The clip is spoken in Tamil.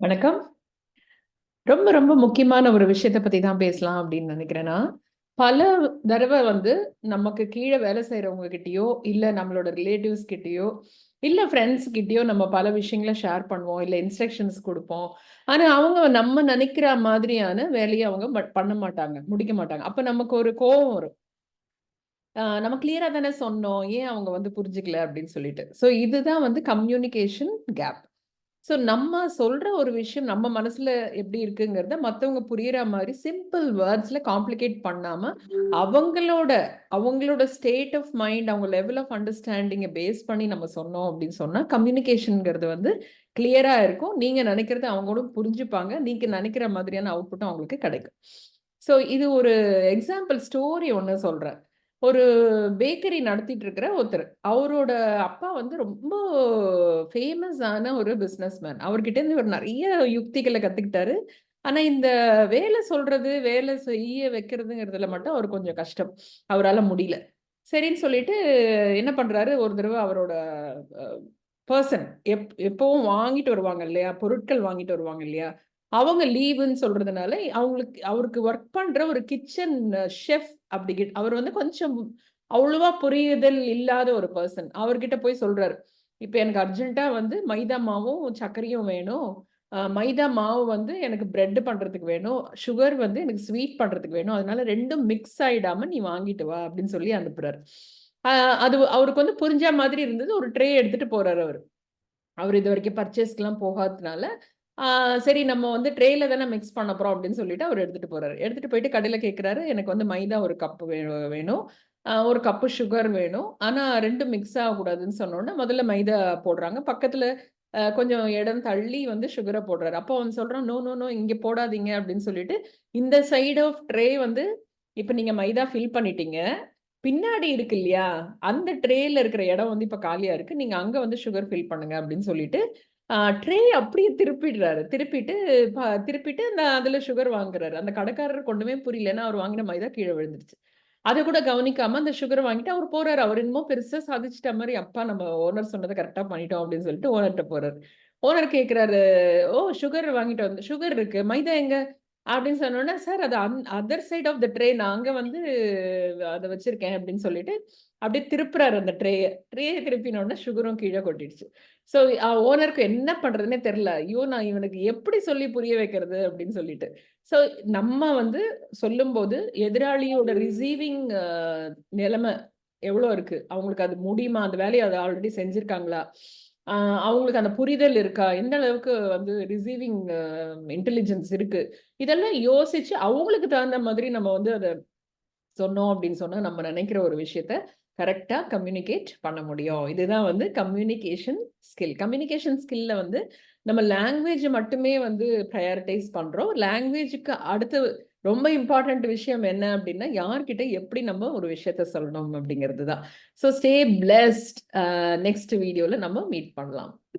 வணக்கம். ரொம்ப, ரொம்ப முக்கியமான ஒரு விஷயத்தை பத்தி தான் பேசலாம் அப்படின்னு நினைக்கிறேன்னா பல தடவை வந்து நமக்கு கீழே வேலை செய்யறவங்க கிட்டயோ, இல்ல நம்மளோட ரிலேட்டிவ்ஸ் கிட்டயோ, இல்ல ஃப்ரெண்ட்ஸ் கிட்டயோ நம்ம பல விஷயங்கள ஷேர் பண்ணுவோம். இல்ல இன்ஸ்ட்ரக்ஷன்ஸ் கொடுப்போம் ஆனா, அவங்க நம்ம நினைக்கிற மாதிரியான வேலையை அவங்க பண்ண மாட்டாங்க. முடிக்க மாட்டாங்க. அப்ப நமக்கு ஒரு கோபம் வரும். நம்ம கிளியரா தானே சொன்னோம். ஏன் அவங்க வந்து புரிஞ்சுக்கல அப்படின்னு சொல்லிட்டு. ஸோ இதுதான் வந்து கம்யூனிகேஷன் கேப். ஸோ நம்ம சொல்ற ஒரு விஷயம் நம்ம மனசுல எப்படி இருக்குங்கிறத மத்தவங்க புரியிற மாரி சிம்பிள் வேர்ட்ஸ்ல காம்ப்ளிகேட் பண்ணாம, அவங்களோட அவங்களோட ஸ்டேட் ஆஃப் மைண்ட், அவங்க லெவல் ஆஃப் அண்டர்ஸ்டாண்டிங்க பேஸ் பண்ணி நம்ம சொன்னோம் அப்படின்னு சொன்னா, கம்யூனிகேஷன்ங்கிறது வந்து கிளியரா இருக்கும். நீங்க நினைக்கிறத அவங்களும் புரிஞ்சுப்பாங்க. நீங்க நினைக்கிற மாதிரியான அவுட்புட்டும் அவங்களுக்கு கிடைக்கும். ஸோ இது ஒரு எக்ஸாம்பிள் ஸ்டோரி ஒண்ணு சொல்றேன். ஒரு பேக்கரி நடத்திட்டு இருக்கிற ஒருத்தர். அவரோட அப்பா வந்து ரொம்ப ஃபேமஸான ஒரு பிஸ்னஸ் மேன். அவர்கிட்டேருந்து இவர் நிறைய யுக்திகளை கத்துக்கிட்டாரு. ஆனா, இந்த வேலை சொல்றது, வேலை செய்ய வைக்கிறதுங்கிறதுல மட்டும் அவர் கொஞ்சம் கஷ்டம். அவரால் முடியல. சரின்னு சொல்லிட்டு என்ன பண்றாரு, ஒரு தடவை அவரோட பர்சன் எப் எப்பவும் வாங்கிட்டு வருவாங்க இல்லையா? பொருட்கள் வாங்கிட்டு வருவாங்க இல்லையா? அவங்க லீவுன்னு சொல்றதுனால, அவங்களுக்கு அவருக்கு ஒர்க் பண்ற ஒரு கிச்சன் ஷெஃப் அப்படி அவர் வந்து கொஞ்சம் அவ்வளவா புரியுதல் இல்லாத ஒரு பர்சன் அவர்கிட்ட போய் சொல்றாரு. "இப்ப எனக்கு அர்ஜென்ட்டா வந்து மைதா மாவும், சர்க்கரையும் வேணும். மைதா மாவு வந்து எனக்கு பிரெட் பண்றதுக்கு வேணும். சுகர் வந்து எனக்கு ஸ்வீட் பண்றதுக்கு வேணும். அதனால ரெண்டும் மிக்ஸ் ஆயிடாம நீ வாங்கிட்டு வா" அப்படின்னு சொல்லி அனுப்புறாரு. அது அவருக்கு வந்து புரிஞ்ச மாதிரி இருந்தது. ஒரு ட்ரே எடுத்துட்டு போறாரு அவர் அவர் இது வரைக்கும் பர்ச்சேஸ்க்கு எல்லாம் போகாததுனால, சரி நம்ம வந்து ட்ரேல தானே மிக்ஸ் பண்ண போறோம் அப்படின்னு சொல்லிட்டு அவர் எடுத்துட்டு போறாரு. எடுத்துட்டு போயிட்டு கடையில கேட்கிறாரு, எனக்கு வந்து மைதா ஒரு கப் வேணும். ஒரு கப்பு சுகர் வேணும். ஆனா ரெண்டும் மிக்ஸ் ஆகக்கூடாதுன்னு சொன்னோன்னே முதல்ல மைதா போடுறாங்க. பக்கத்துல கொஞ்சம் இடம் தள்ளி வந்து சுகரை போடுறாரு. அப்போ அவன் சொல்றான், "நோ, நோ, நோ இங்க போடாதீங்க" அப்படின்னு சொல்லிட்டு, இந்த சைடு ஆஃப் ட்ரே வந்து இப்ப நீங்க மைதா ஃபில் பண்ணிட்டீங்க. பின்னாடி இருக்கு இல்லையா? அந்த ட்ரேல இருக்கிற இடம் வந்து இப்ப காலியா இருக்கு. நீங்க அங்க வந்து சுகர் ஃபில் பண்ணுங்க அப்படின்னு சொல்லிட்டு, ட்ரே அப்படியே திருப்பிடுறாரு. திருப்பிட்டு திருப்பிட்டு அந்த அதுல சுகர் வாங்குறாரு. அந்த கடைக்காரர் கொண்டுமே புரியல. ஏன்னா அவர் வாங்கின மைதா கீழே விழுந்துருச்சு. அதை கூட கவனிக்காம அந்த சுகர் வாங்கிட்டு அவர் போறாரு. அவர் என்னமோ பெருசா சாதிச்சிட்ட மாதிரி அப்பா நம்ம ஓனர் சொன்னதை கரெக்டா பண்ணிட்டோம் அப்படின்னு சொல்லிட்டு ஓனர்ட்ட போறாரு. ஓனர் கேட்குறாரு "ஓ! சுகர் வாங்கிட்டு வந்து சுகர் இருக்கு. மைதா எங்க?" அப்படின்னு சொன்னோன்னா "சார் அது on other side of the tray நான் அங்க வந்து அதை வச்சிருக்கேன்" அப்படின்னு சொல்லிட்டு, அப்படியே திருப்புறாரு அந்த ட்ரேயை ட்ரேய திருப்பினோடனே சுகரும் கீழே கொட்டிடுச்சு. ஸோ ஓனருக்கு என்ன பண்ணுறதுன்னே தெரியல. ஐயோ! நான் இவனுக்கு எப்படி சொல்லி புரிய வைக்கிறது அப்படின்னு சொல்லிட்டு. ஸோ நம்ம வந்து சொல்லும்போது, எதிராளியோட ரிசீவிங் நிலைமை எவ்வளோ இருக்கு? அவங்களுக்கு அது முடியுமா? அந்த வேலையை அதை ஆல்ரெடி செஞ்சுருக்காங்களா அவங்களுக்கு அந்த புரிதல் இருக்கா? எந்த அளவுக்கு வந்து ரிசீவிங் இன்டெலிஜென்ஸ் இருக்கு? இதெல்லாம் யோசிச்சு அவங்களுக்கு தகுந்த மாதிரி நம்ம வந்து அதை சொன்னோம் அப்படின்னு சொன்னா, நம்ம நினைக்கிற ஒரு விஷயத்த கரெக்டாக கம்யூனிகேட் பண்ண முடியும். இதுதான் வந்து கம்யூனிகேஷன் ஸ்கில். கம்யூனிகேஷன் ஸ்கில்ல வந்து நம்ம லாங்குவேஜ் மட்டுமே வந்து ப்ரையாரிட்டைஸ் பண்றோம். லாங்குவேஜுக்கு அடுத்து ரொம்ப இம்பார்ட்டன்ட் விஷயம் என்ன அப்படின்னா, யார்கிட்ட எப்படி நம்ம ஒரு விஷயத்த சொல்லணும் அப்படிங்கிறது தான். So stay blessed. நெக்ஸ்ட் வீடியோல நம்ம மீட் பண்ணலாம்.